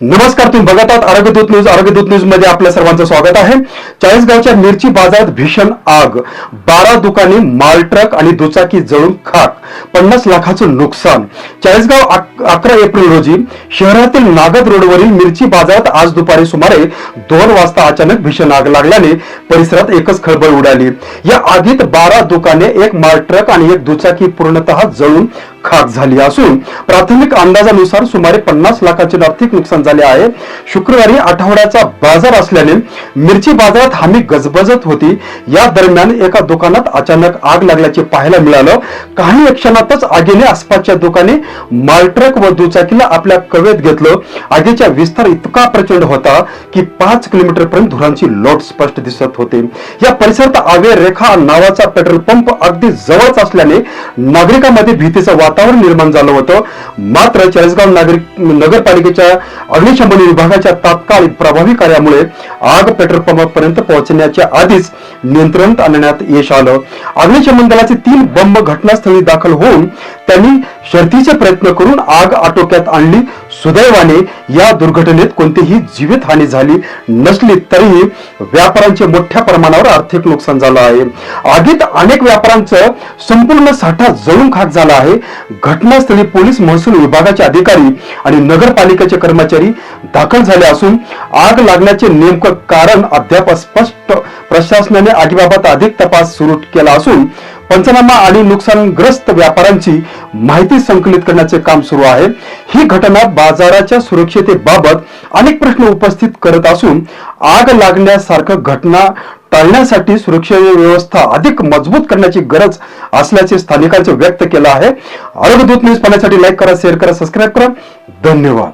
नमस्कार तुम्ही बघत आहात आरोग्यदूत न्यूज. आरोग्यदूत न्यूजमध्ये आपल्या सर्वांचं स्वागत आहे. चाळीसगावच्या मिरची बाजारात भीषण आग. बारा दुकाने माल ट्रक आणि दुचाकी जळून खाक. पन्नास लाखाचं नुकसान. चाळीसगाव अकरा एप्रिल रोजी शहरातील नागद रोडवरील मिरची बाजारात आज दुपारी सुमारे दोन वाजता अचानक भीषण आग लागल्याने परिसरात एकच खळबळ उडाली. या आगीत बारा दुकाने एक माल ट्रक आणि एक दुचाकी पूर्णतः जळून खाक झाली असून प्राथमिक अंदाजानुसार सुमारे पन्नास लाखाचे आर्थिक नुकसान झाले आहे. शुक्रवारी आठवड्याचा बाजार असल्याने मिरची बाजारात हमी गजबजत होती. या दरम्यान एका दुकानात अचानक आग लागल्याचे पाहायला मिळालं. काही क्षणातच आगीने आसपासच्या दुकाने मालट्रक व दुचाकीला आपल्या कवेत घेतलं. आगीचा विस्तार इतका प्रचंड होता की पाच किलोमीटर पर्यंत धुरांची लोट स्पष्ट दिसत होते. या परिसरात आवे रेखा नावाचा पेट्रोल पंप अगदी जवळच असल्याने नागरिकांमध्ये भीतीचं वातावरण निर्माण झालं होतं. मात्र चाळीसगाव नागरिक नगरपालिकेच्या अग्निशमन विभागाच्या तात्काळ प्रभावी कार्यामुळे आग पेट्रोल पंपापर्यंत पोहोचण्याच्या आधीच नियंत्रण आणण्यात यश आलं. अग्निशमन दलाचे तीन बंब घटनास्थळी दाखल होऊन त्यांनी शर्थीचे प्रयत्न करून आग आटोक्यात आणली. सुदैवाने या दुर्घटनेत कोणतीही जीवितहानी झाली नसली तरीही व्यापाऱ्यांचे मोठ्या प्रमाणावर आर्थिक नुकसान झालं आहे. आगीत अनेक व्यापाऱ्यांचं संपूर्ण साठा जळून खाक झाला आहे. घटनास्थळी पोलीस महसूल विभागाचे अधिकारी आणि नगरपालिकेचे कर्मचारी दाखल झाले असून आग लागण्याचे नेमकं कारण अद्याप स्पष्ट प्रशासनाने आगीबाबत अधिक तपास सुरू केला असून पंचनामा आणि नुकसानग्रस्त व्यापाऱ्यांची माहिती संकलित करण्याचे काम सुरू आहे. ही घटना बाजाराच्या सुरक्षितेबाबत अनेक प्रश्न उपस्थित करत असून आग लागण्यासारखं घटना टाळण्यासाठी सुरक्षा व्यवस्था अधिक मजबूत करण्याची गरज असल्याचे स्थानिकांचे व्यक्त केलं आहे. आरोग्य दूत न्यूज पाहण्यासाठी लाईक करा शेअर करा सबस्क्राईब करा. धन्यवाद.